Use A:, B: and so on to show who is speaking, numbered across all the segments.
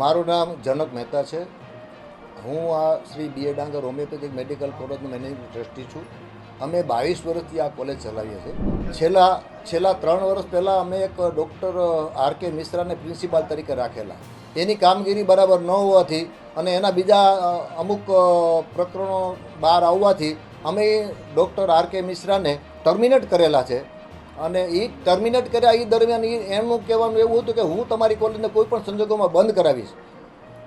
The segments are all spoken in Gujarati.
A: મારું નામ જનક મહેતા છે. હું આ Shri B A Dangar homeopathic medical કોલેજનો managing trustee છું. અમે બાવીસ વર્ષથી આ કોલેજ ચલાવીએ છીએ. છેલ્લા છેલ્લા ત્રણ વર્ષ પહેલાં અમે એક ડૉક્ટર, આર કે મિશ્રાને પ્રિન્સિપાલ તરીકે રાખેલા. એની કામગીરી બરાબર ન હોવાથી અને એના બીજા અમુક પ્રકરણો બહાર આવવાથી અમે ડૉક્ટર, આર કે મિશ્રાને ટર્મિનેટ કરેલા છે. અને એ ટર્મિનેટ કર્યા એ દરમિયાન એ એમનું કહેવાનું એવું હતું કે હું તમારી કોલેજને કોઈ પણ સંજોગોમાં બંધ કરાવીશ.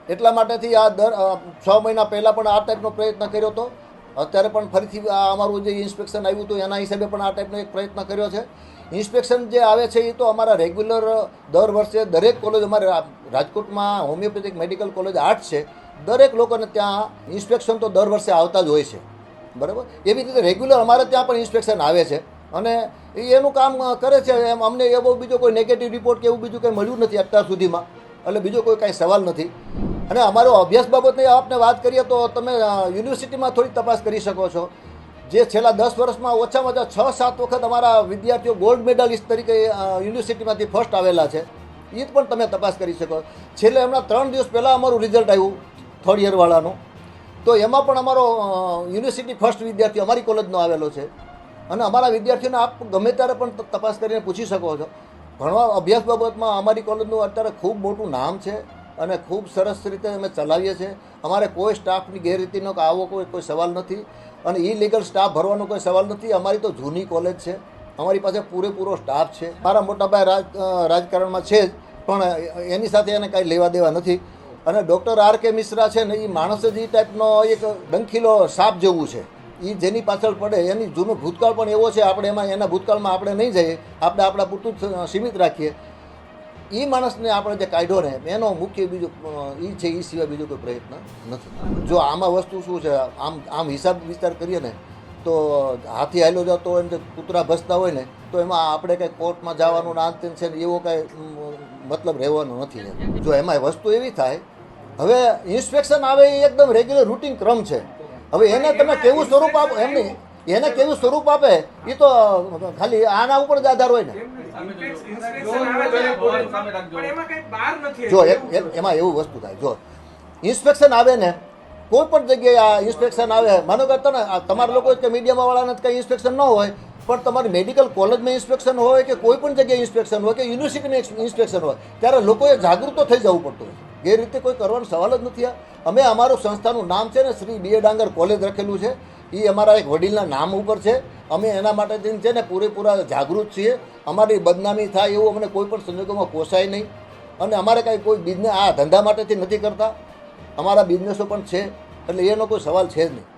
A: એટલા માટેથી આ દર છ મહિના પહેલાં પણ આ ટાઈપનો પ્રયત્ન કર્યો હતો. અત્યારે પણ ફરીથી આ અમારું જે ઇન્સ્પેક્શન આવ્યું હતું, એના હિસાબે પણ આ ટાઈપનો એક પ્રયત્ન કર્યો છે. ઇન્સ્પેક્શન જે આવે છે એ તો અમારા રેગ્યુલર દર વર્ષે દરેક કોલેજ અમારે રાજકોટમાં હોમિયોપેથિક મેડિકલ કોલેજ આર્ટ છે. દરેક લોકોને ત્યાં ઇન્સ્પેક્શન તો દર વર્ષે આવતા જ હોય છે. બરાબર? એવી રીતે રેગ્યુલર અમારે ત્યાં પણ ઇન્સ્પેક્શન આવે છે. અને એનું કામ કરે છે. એમ અમને એવો બીજો કોઈ નેગેટિવ રિપોર્ટ કે એવું બીજું કંઈ મળ્યું નથી અત્યાર સુધીમાં. એટલે બીજો કોઈ કાંઈ સવાલ નથી. અને અમારો અભ્યાસ બાબતની આપને વાત કરીએ તો તમે યુનિવર્સિટીમાં થોડી તપાસ કરી શકો છો. જે છેલ્લા દસ વર્ષમાં ઓછામાં ઓછા છ, સાત વખત અમારા વિદ્યાર્થીઓ ગોલ્ડ મેડલિસ્ટ તરીકે યુનિવર્સિટીમાંથી ફર્સ્ટ આવેલા છે. એ પણ તમે તપાસ કરી શકો. છેલ્લે હમણાં ત્રણ દિવસ પહેલાં અમારું રિઝલ્ટ આવ્યું થર્ડ યરવાળાનું તો એમાં પણ અમારો યુનિવર્સિટી ફર્સ્ટ વિદ્યાર્થી અમારી કોલેજનો આવેલો છે. અને અમારા વિદ્યાર્થીઓને આપ ગમે ત્યારે પણ તપાસ કરીને પૂછી શકો છો. ભણવા અભ્યાસ બાબતમાં અમારી કોલેજનું અત્યારે ખૂબ મોટું નામ છે અને ખૂબ સરસ રીતે અમે ચલાવીએ છીએ. અમારે કોઈ સ્ટાફની ગેરરીતિનો કે આવો કોઈ કોઈ સવાલ નથી અને ઇલીગલ સ્ટાફ ભરવાનો કોઈ સવાલ નથી. અમારી તો જૂની કોલેજ છે. અમારી પાસે પૂરેપૂરો સ્ટાફ છે. મારા મોટાભાઈ રાજ રાજકારણમાં છે જ, પણ એની સાથે એને કાંઈ લેવા દેવા નથી. અને ડૉક્ટર આર કે મિશ્રા છે ને એ માણસ જ એ ટાઈપનો એક ડંખીલો સાપ જેવું છે. એ જેની પાછળ પડે, એની જૂનો ભૂતકાળ પણ એવો છે, આપણે એમાં, એના ભૂતકાળમાં આપણે નહીં જઈએ, આપણે આપણા પૂરતું સીમિત રાખીએ. એ માણસને આપણે જે કાઢ્યો ને, એનો મુખ્ય બીજો એ છે એ સિવાય બીજો કોઈ પ્રયત્ન નથી. જો આમાં વસ્તુ શું છે, આમ આમ હિસાબ વિસ્તાર કરીએ ને, તો હાથી હાલ્યો જતો હોય ને કૂતરા ભસતા હોય ને, તો એમાં આપણે કંઈ કોર્ટમાં જવાનું ના અંતે છે એવો કાંઈ મતલબ રહેવાનો નથી. જો એમાં વસ્તુ એવી થાય, હવે ઇન્સ્પેક્શન આવે એ એકદમ રેગ્યુલર રૂટીન ક્રમ છે. હવે એને તમે કેવું સ્વરૂપ આપો? એમ નહીં એને કેવું સ્વરૂપ આપે? એ તો ખાલી આના ઉપર જ આધાર હોય ને. જો એમાં એવું વસ્તુ થાય. જો ઇન્સ્પેક્શન આવે ને કોઈ પણ જગ્યાએ આ ઇન્સ્પેક્શન આવે. માનો કે તને તમારા લોકો કે મીડિયામાં વાળાને કંઈ ઇન્સ્પેક્શન ન હોય પણ તમારી મેડિકલ કોલેજમાં ઇન્સ્પેક્શન હોય કે કોઈ પણ જગ્યાએ ઇન્સ્પેક્શન હોય કે યુનિવર્સિટીમાં ઇન્સ્પેક્શન હોય ત્યારે લોકોએ જાગૃત થઈ જવું પડતું હોય. એ રીતે કોઈ કરવાનો સવાલ જ નથી આ. અમે અમારું સંસ્થાનું નામ છે ને શ્રી બી એ ડાંગર કોલેજ રાખેલું છે. એ અમારા એક વડીલના નામ ઉપર છે. અમે એના માટે છે ને પૂરેપૂરા જાગૃત છીએ. અમારી બદનામી થાય એવું અમને કોઈ પણ સંજોગોમાં પોસાય નહીં. અને અમારે કાંઈ કોઈ બિઝનેસ આ ધંધા માટેથી નથી કરતા. અમારા બિઝનેસો પણ છે. એટલે એનો કોઈ સવાલ છે જ નહીં.